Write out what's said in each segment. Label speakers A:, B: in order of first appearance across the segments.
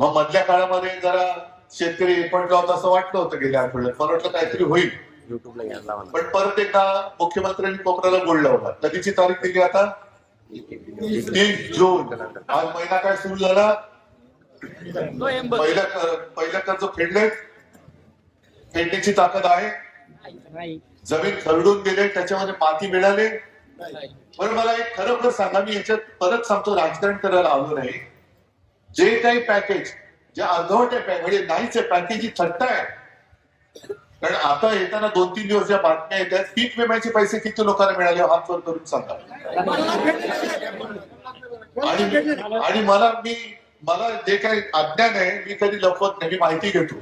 A: मग मधल्या काळामध्ये जरा शेतकरी एकवटला होता असं वाटलं होतं गेल्या आठवड्यात मला वाटलं काहीतरी होईल. पण परत एकदा मुख्यमंत्र्यांनी कोकणाला बोल लावला. कधीची तारीख दिली आता? तीस जून. आज महिना काय सुरू झाला? पहिलं कर- पहिलं कर्ज फेडले फेडण्याची ताकद आहे. जमीन खरडून गेले त्याच्यामध्ये माती मिळाले. पण मला एक खरोखर सांगा. मी याच्यात परत सांगतो राजकारण करायला आलो नाही. जे काही पॅकेज जे अर्धवटे पॅकेज म्हणजे नाही आहे पॅकेज ही थट्टा आहे. कारण आता येताना दोन तीन दिवस ज्या बातम्या येतात पीक विम्याचे पैसे किती लोकांना मिळाले हात वर करून सांगा. आणि आणि मला मी मला जे काही अज्ञान आहे मी कधी लपवत नाही मी माहिती घेतो.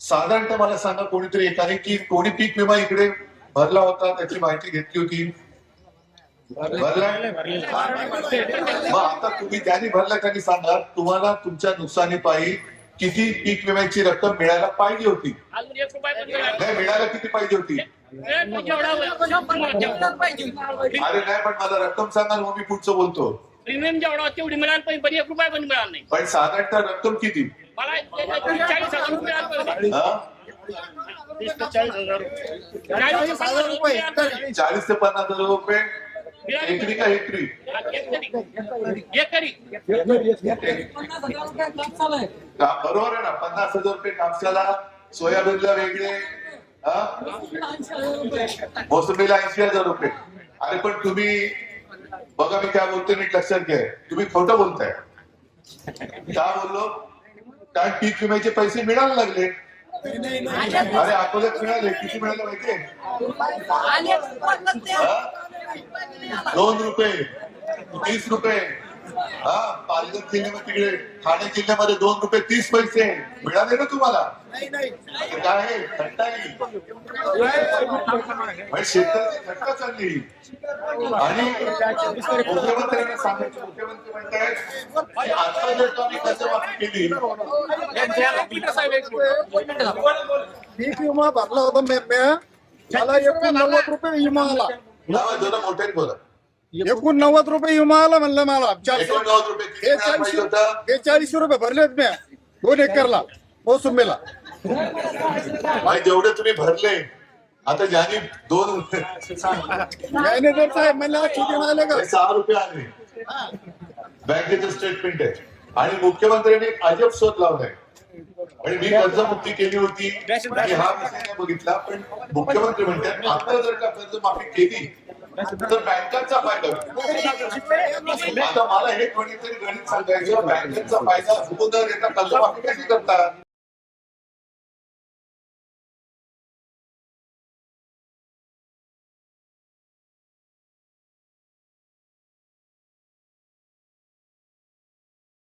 A: साधारणतः मला सांगा कोणीतरी एकाने की कोणी पीक विमा इकडे भरला होता त्याची माहिती घेतली होती. मग आता तुम्ही ज्यांनी भरला त्यांनी सांगा तुम्हाला तुमच्या नुकसानीपायी किती पीक विम्याची रक्कम मिळायला पाहिजे होती?
B: अजून एक रुपया पण मिळाला
A: नाही मिळायला किती पाहिजे होती? अरे नाही पण मला रक्कम सांगा मग मी पुढचं बोलतो.
B: प्रीमियम जेवढा तेवढी मिळाली पाहिजे पण एक रुपया पण मिळाला नाही.
A: पण साधारणतः रक्कम किती?
B: मला चाळीस हजार रुपये मिळाले पाहिजे.
A: हा?
B: चाळीस हजार रुपये.
A: चाळीस ते पन्नास हजार रुपये? एकरी का एकरी बरोबर आहे ना पन्नास हजार रुपये कापसाला सोयाबीनला वेगळे मोसंबीला ऐंशी हजार रुपये अरे पण तुम्ही बघा मी काय बोलतोय नीट लक्षात घ्या तुम्ही खोटं बोलताय का बोललो कारण पीक विम्याचे पैसे मिळायला लागले अरे अकोल्यात मिळाले किती मिळाले माहितीये? दोन रुपये तीस रुपये. हा पालघर जिल्ह्यामध्ये तिकडे ठाणे जिल्ह्यामध्ये दोन रुपये तीस पैसे. मिळाले ना तुम्हाला? हे काय शेतकऱ्याची थट्टा चालली. आणि मुख्यमंत्र्यांना सांगायचं मुख्यमंत्री म्हणतायत की आता जर कर्जमाफी केली
C: पीक विमा भरला होता मला एकूण नव्वद रुपये विमा आला.
A: जरा मोठ्याने बोला
C: एकूण नव्वद रुपये विमा आला म्हणलं मला.
A: एकोणनव्वद रुपये किती मिळायला पाहिजे होता?
C: बेचाळीसशे रुपये भरलेत मी. दोन एकरला. मोसंबीला
A: आणि जेवढे तुम्ही भरले आता ज्यांनी दोन
C: मॅनेजर साहेब म्हणले आज किती मिळाले का?
A: हे सहा रुपये आले. बँकेचं स्टेटमेंट आहे. आणि मुख्यमंत्र्यांनी एक अजब शोध लावलाय. आणि मी कर्जमुक्ती केली होती. हा विषय बघितला. पण मुख्यमंत्री म्हणतात आता जर का कर्जमाफी केली तर बँकांचा फायदा. आता मला हे कोणीतरी गणित सांगायचं बँकेचा फायदा न देता कर्जमाफी कशी करतात?